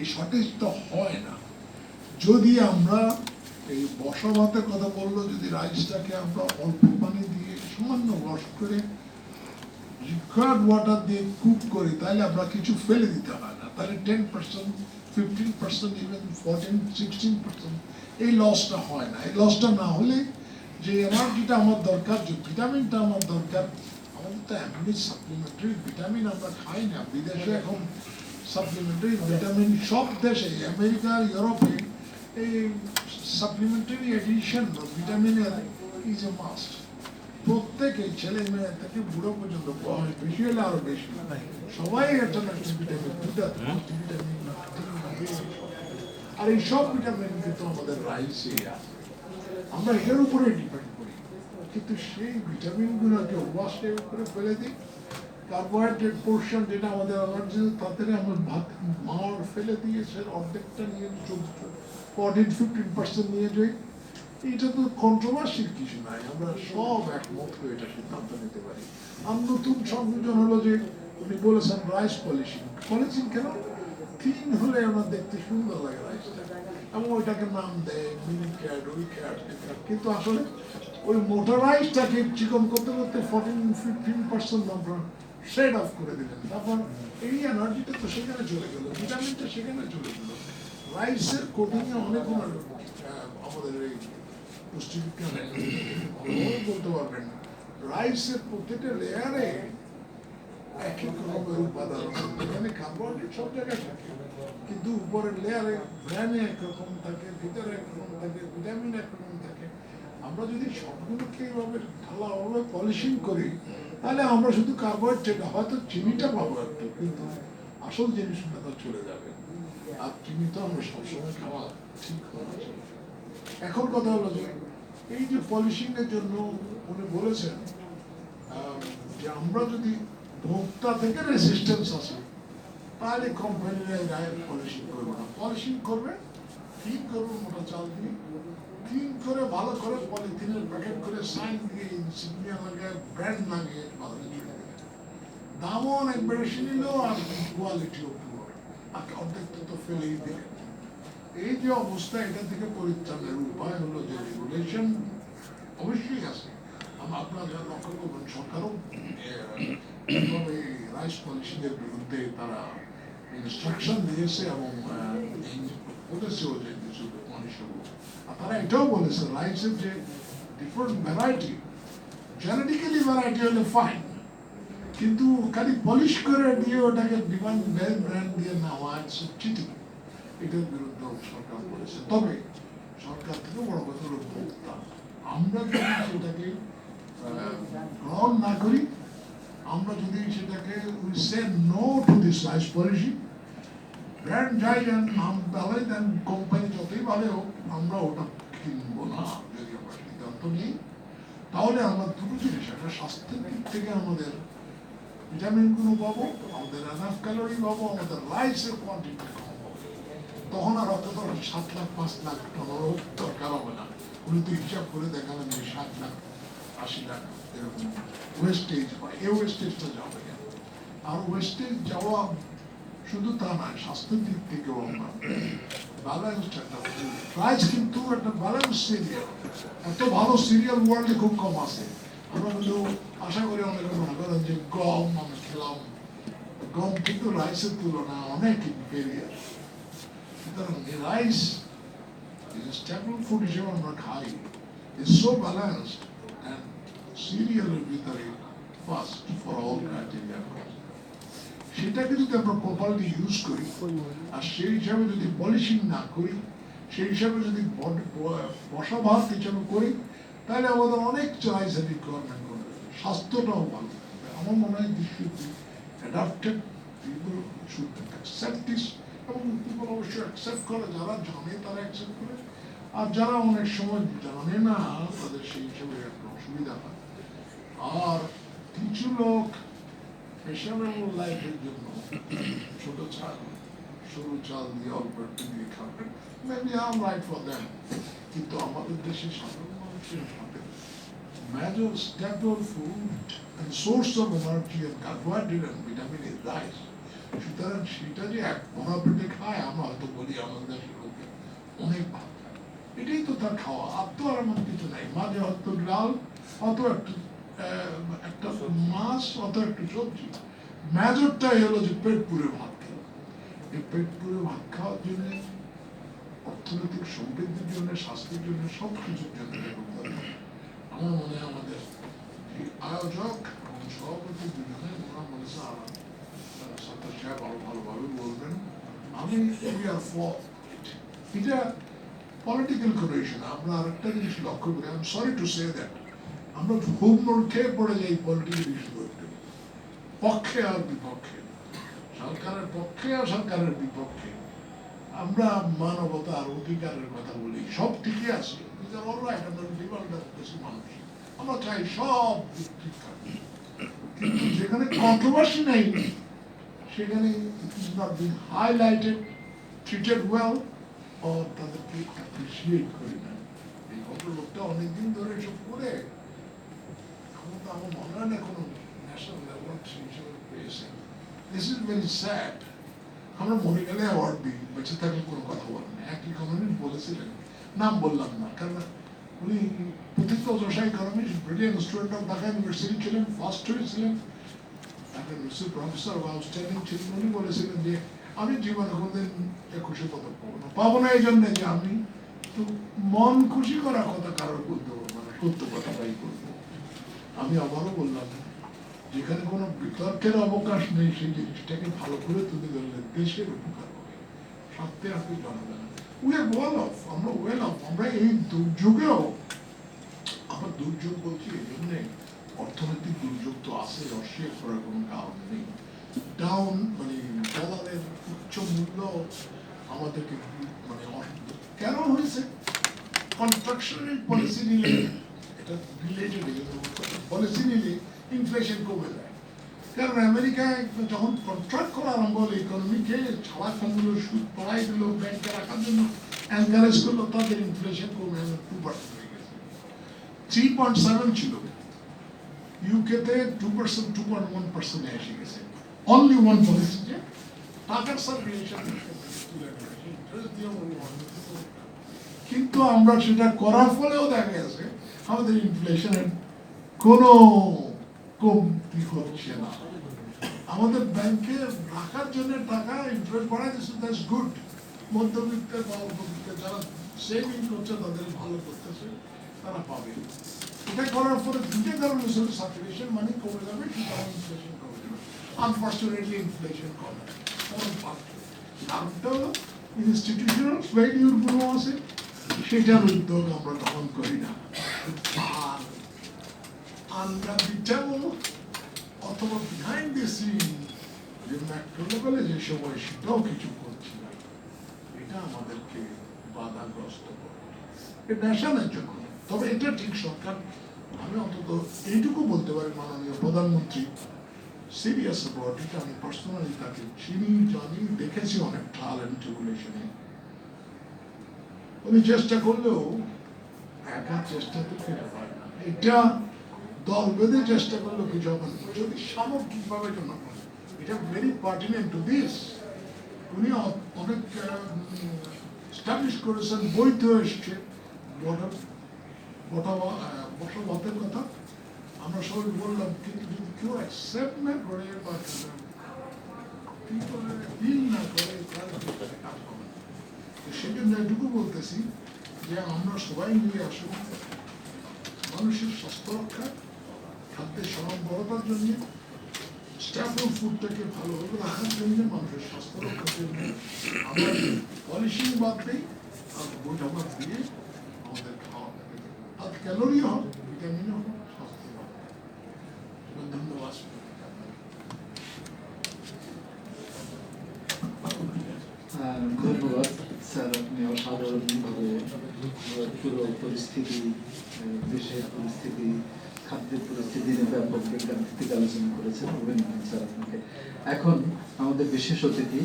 এই সতেজটা হয় না। যদি আমরা এই বসা ভাতের কথা বলল, যদি রাইসটাকে আমরা অল্প পানি দিয়ে সামান্য রস করে রিকোয়ার্ড ওয়াটার দিয়ে কুক করি, তাহলে আমরা কিছু ফেলে দিতে হয় না। তাহলে ten percent fifteen percent even fourteen sixteen percent এই লসটা হয় না। এই লসটা না হলে যে এনার্জিটা আমার দরকার, যে ভিটামিনটা আমার দরকার, আমাদের তো এমনি সাপ্লিমেন্টারি ভিটামিন আমরা খাই না। বিদেশে এখন সাপ্লিমেন্টারি ভিটামিন সব দেশে আমেরিকা ইউরোপে এই সাপ্লিমেন্টারি এডিশন ভিটামিনের ইজ এ মাস্ট প্রত্যেকে ছেলে মেয়ে থেকে বুড়ো পর্যন্ত বেশি হলে আরও বেশি সবাই একটা না ভিটামিন দুটা ভিটামিন আর এই সব ভিটামিন কিন্তু আমাদের রাইসে আছে। আমরা এর উপরে ডিপেন্ড করি। কিন্তু সেই ভিটামিন গুলোকে ওয়াশের উপরে ফেলে দিই। কার্বোহাইড্রেট পোর্শন যেটা আমাদের এনার্জি তাতে আমরা ভাত, মার ফেলে দিয়ে সে অর্ধেকটা নিয়ে চলছে ফোরটিন ফিফটিন পার্সেন্ট নিয়ে যাই এটা তো কন্ট্রোভার্সির কিছু নাই। আমরা সব একমত হয়ে এটা সিদ্ধান্ত নিতে পারি। আর নতুন সংযোজন হলো যে উনি বলেছেন রাইস পলিশিং পলিশিং কেন? থিন হলে আমার দেখতে সুন্দর লাগে রাইসটা এবং ওইটাকে নাম দেয় মিনি ক্যাট ওই ক্যাট কিন্তু আসলে ওই মোটা রাইসটাকে চিকন করতে করতে ফোরটিন ফিফটিন পার্সেন্ট আমরা শেড অফ করে দিলেন। তারপর এই এনার্জিটা তো সেখানে চলে গেল ভিটামিনটা সেখানে চলে গেল। রাইসের কোটিংয়ে অনেক অনেক, আমাদের এই পুষ্টিবিজ্ঞানে বলতে পারবেন রাইসের প্রত্যেকটা লেয়ারে এক এক রকমের উপাদান এখানে কার্বোহাইড্রেট সব জায়গায় থাকে কিন্তু উপরের লেয়ারে ব্র্যানে একরকম থাকে ভিতরে একরকম থাকে ভিটামিন একরকম থাকে। আমরা যদি সবগুলোকে এইভাবে ঢালাভাবে পলিশিং করি তাহলে আমরা শুধু কার্বোহাইড্রেট হয়তো চিনিটা পাবো একটু, কিন্তু আসল জিনিসগুলো তো চলে যাবে। আর চিনি তো আমরা সবসময় খাওয়া ঠিক এখন কথা হলো যে, এই যে পলিশিং এর জন্য উনি বলেছেন যে আমরা যদি ভোক্তা থেকে রেসিস্টেন্স আসে, তাহলে কোম্পানিরা গায়ে পলিশিং করবে না। পলিশিং করবে, ঠিক করবে মোটা চাল দিয়ে। ক্লিন করে ভালো করে পলিথিনের প্যাকেট করে সাইন দিয়ে ইনসিগনিয়া লাগায় ব্র্যান্ড লাগিয়ে ভালো দিয়ে দামও অনেক বেশি নিল আর কোয়ালিটিও পুরো আর অর্ধেক তো ফেলেই দেবে এই যে অবস্থা, এটা থেকে পরিত্রাণের উপায় হলো যে রেগুলেশন অবশ্যই আছে। আপনারা লক্ষ্য করবেন, সরকারও রাইস পলিসিদের বিরুদ্ধে তারা ইনস্ট্রাকশন দিয়েছে এবং বলেছেও যে কিছু মানুষগুলো আর তারা এটাও বলেছে রাইসের যে ডিফারেন্ট ভ্যারাইটি জেনেটিক্যালি ভ্যারাইটি হলে ফাইন কিন্তু খালি পলিশ করে দিয়ে ওটাকে ডিমান্ড ব্র্যান্ড দিয়ে নেওয়া হচ্ছে চিটিং এটার বিরুদ্ধে সরকার করেছে তবে সরকার থেকে বড় কথা হলো আমরা যদি সেটাকে গ্রহণ না করি আমরা যদি সেটাকে we say no to this rice policy brand যাই নাম ভালোই দেন কোম্পানি যতই ভালো হোক, আমরা ওটা কিনবো না, যদি আমরা সিদ্ধান্ত নিই। তাহলে আমরা দুটো জিনিস, একটা স্বাস্থ্যের দিক থেকে আমাদের ভিটামিনগুলো পাবো, আমাদের এনাফ ক্যালোরি পাবো, আমাদের রাইসের কোয়ান্টিটি কম হবে তখন আর অত সাত লাখ, পাঁচ লাখ টাকারও দরকার হবে না। উনি তো হিসাব করে দেখালেন যে সাত লাখ, আশি লাখ এরকম ওয়েস্টেজ হয়। এই ওয়েস্টেজটা যাবে আর ওয়েস্টেজ যাওয়া শুধু তা নয়, স্বাস্থ্যের দিক থেকেও আমরা ব্যালেন্সড একটা রাইস কিন্তু একটা ব্যালেন্স সিরিয়াল এত ভালো সিরিয়াল ওয়ার্ল্ডে খুব কম আছে। আমরা কিন্তু আশা করি অনেকে মনে করেন যে গম আমি খেলাম। গম কিন্তু রাইসের তুলনা অনেক ইনফেরিয়ার সুতরাং রাইস স্ট্যাপল ফুড হিসেবে আমরা খাই। ইজ সো ব্যালেন্সড অ্যান্ড সিরিয়ালের ভিতরে ফার্স্ট ফর অল ক্রাইটেরিয়া সেটাকে যদি আমরা প্রপারলি ইউজ করি, আর সেই হিসাবে যদি পলিশিং না করি, সেই হিসাবে যদি বড- ব- বসা ভাত হিসাবে করি, তাহলে আমাদের অনেক চয়েসের রিকোয়ারমেন্ট করবে। স্বাস্থ্যটাও ভালো থাকবে। আমার মনে হয় দিস অ্যাডাপ্টেড এবং পিপল অবশ্যই অ্যাকসেপ্ট করে। যারা জানে, তারা অ্যাকসেপ্ট করে। আর যারা অনেক সময় জানে না, তাদের সেই হিসাবে একটা অসুবিধা হয়। আর কিছু লোক পেশাবেল লাইফের জন্য ছোট চাল সরু চাল দিয়ে অল্প একটু দিয়ে খাবেন maybe I'm right for them কিন্তু আমাদের দেশে সাধারণ মানুষের সাথে major staple food and source of energy and carbohydrate and vitamin is rice. সুতরাং সেটা যে এক পেটে খায় আমরা হয়তো বলি আমাদের দেশের লোকে অনেক ভাত খায়। এটাই তো তার খাওয়া। আর তো আর এমন কিছু নাই। মাঝে হয়তো ডাল অত একটু একটা মাছ অত একটু সবজি। মেজরটাই হলো যে পেট পুরে ভাত খাওয়া। এই পেট পুরে ভাত খাওয়ার জন্য, অর্থনৈতিক সমৃদ্ধির জন্য, স্বাস্থ্যের জন্য সব কিছুর জন্য আমার মনে হয় আমাদের আয়োজক এবং সভাপতি দুজনে ওরা আর সত্তর সাহেব আরও ভালোভাবে বলবেন। আমি এটা পলিটিক্যাল কোনো ইস্যু না আমরা আরেকটা জিনিস লক্ষ্য করি। I sorry to say that আমরা খুব খেয়ে পড়ে যাই পলিটিক্যাল করতে পক্ষে আর বিপক্ষে। সরকারের পক্ষে আর সরকারের বিপক্ষে। আমরা মানবতা আর অধিকারের কথা বলি। সব ঠিকই আছে। আমরা চাই সব যেখানে কন্ট্রোভার্সি নেই, সেখানে হাইলাইটেড ট্রিটেড ওয়েল ও তাদেরকে অ্যাপ্রিসিয়েট করি না। এই ভদ্রলোকটা অনেকদিন ধরে এসব করে এখন তো আমার মনে হয় না কোনো ন্যাশনাল অ্যাওয়ার্ড হিসেবে পেয়েছে দিস ইজ ভেরি স্যাড আমরা মরে অ্যাওয়ার্ড দিই বেঁচে থাকলে কোনো কথা বলেন না এক ইকোনমিস্ট বলেছিলেন নাম বললাম না কারণ উনি প্রথিত Josha economist brilliant student of Dhaka university ছিলেন ফার্স্ট হয়েছিলেন ঢাকা ইউনিভার্সিটি প্রফেসর বা আউটস্ট্যান্ডিং ছিলেন উনি বলেছিলেন যে আমি জীবনে কোনোদিন একুশে পদক পাবো না পাবো না এই জন্যে যে আমি তো মন খুশি করা কথা কারোর করতে মানে সত্য কথাটাই করব আমি আবারও বললাম, যেখানে কোনো বিতর্কের অবকাশ নেই, সেই জিনিসটাকে ভালো করে তুলে ধরলে দেশের উপকার হবে। স্বার্থে আপনি অফ আমরা আমরা এই দুর্যোগেও আমার দুর্যোগ বলছি এই জন্যে অর্থনৈতিক দুর্যোগ তো আছে অস্বীকার করার কোনো কারণ নেই। ডাউন মানে ডলারের উচ্চ মূল্য আমাদেরকে মানে কেন হয়েছে? কনস্ট্রাকশনের পলিসি এটা রিলেটেড পলিসি নিলে ইনফ্লেশন কমে যায়। কারণ আমেরিকায় যখন কন্ট্রাক্ট করা আরম্ভ হলো ইকোনমিকে ছাড়া কমলো সুদ পড়াই দিল ব্যাংকে রাখার জন্য এনকারেজ করল, তাদের ইনফ্লেশন কমে টু পার্সেন্ট হয়ে গেছে। থ্রি পয়েন্ট সেভেন ছিল। ইউকেতে two percent two point one পার্সেন্টে এসে গেছে। অনলি ওয়ান পলিসি যে টাকার সার্কুলেশন কিন্তু আমরা সেটা করার ফলেও দেখা গেছে আমাদের ইনফ্লেশনের কোনো কমতি হচ্ছে না। আমাদের ব্যাংকে রাখার জন্য টাকা ইন্টারেস্ট বাড়াই দিচ্ছে দ্যাটস গুড মধ্যবিত্তের বা অল্পবিত্তের যারা সেভিং করছে, তাদের ভালো করতেছে, তারা পাবে। এটা করার পরে দুটো কারণ হচ্ছে সার্কুলেশন মানি কমে যাবে সুতরাং ইনফ্লেশন কমে যাবে। আনফর্চুনেটলি ইনফ্লেশন কমে কোন পার্থক্য। কারণটা হলো ইনস্টিটিউশনাল ফেলিউরগুলো আছে, সেটার উদ্যোগ আমরা গ্রহণ করি না। আর আমরা বিটাবো অথবা বিহাইন্ড দি সিন যে ম্যাক্রো লেভেলে যে সময় সেটাও কিছু করছি না এটা আমাদেরকে বাধাগ্রস্ত করে এটা ন্যাশনের জন্য তবে এটা ঠিক সরকার। আমি অন্তত এইটুকু বলতে পারি মাননীয় প্রধানমন্ত্রী। সিরিয়াস অ্যাবাউট এটা আমি পার্সোনালি তাকে চিনি, জানি, দেখেছি অনেক ট্রায়াল অ্যান্ড উনি চেষ্টা করলেও একা চেষ্টা তো ফেলে হয় না? এটা দল বেঁধে চেষ্টা করলেও কিছু হবে না যদি সামগ্রিকভাবে জন্য। এটা ভেরি পার্টিনেন্ট টু দিস উনি অনেক স্টাবলিশ করেছেন, বৈধ এসছে। বটা বসবাতের কথা। আমরা সবাই বললাম, কিন্তু যদি কেউ অ্যাকসেপ্ট না করে বা কি করে ফিল না করে, তাহলে সেটা কাজ হবে না। সেই জন্য এটুকু বলতেছি যে আমরা সবাই মিলে আসুন মানুষের স্বাস্থ্য রক্ষা, খাদ্যের সরবরাহতার জন্য স্ট্যাপল ফুডটাকে ভালোভাবে রাখার জন্য, মানুষের স্বাস্থ্য রক্ষার জন্য আমরা পলিশিং বাদ দিই, আর গোটা দিয়ে আমাদের খাওয়া আর ক্যালোরিও হোক ভিটামিনও হোক স্বাস্থ্য হোক ধন্যবাদ। ধন্যবাদ। স্যার, আপনি অসাধারণভাবে পুরো পরিস্থিতি দেশের পরিস্থিতি, খাদ্যের পরিস্থিতি নিয়ে ব্যাপক বিজ্ঞান আলোচনা করেছেন। অভিনন্দন স্যার আপনাকে। এখন আমাদের বিশেষ অতিথি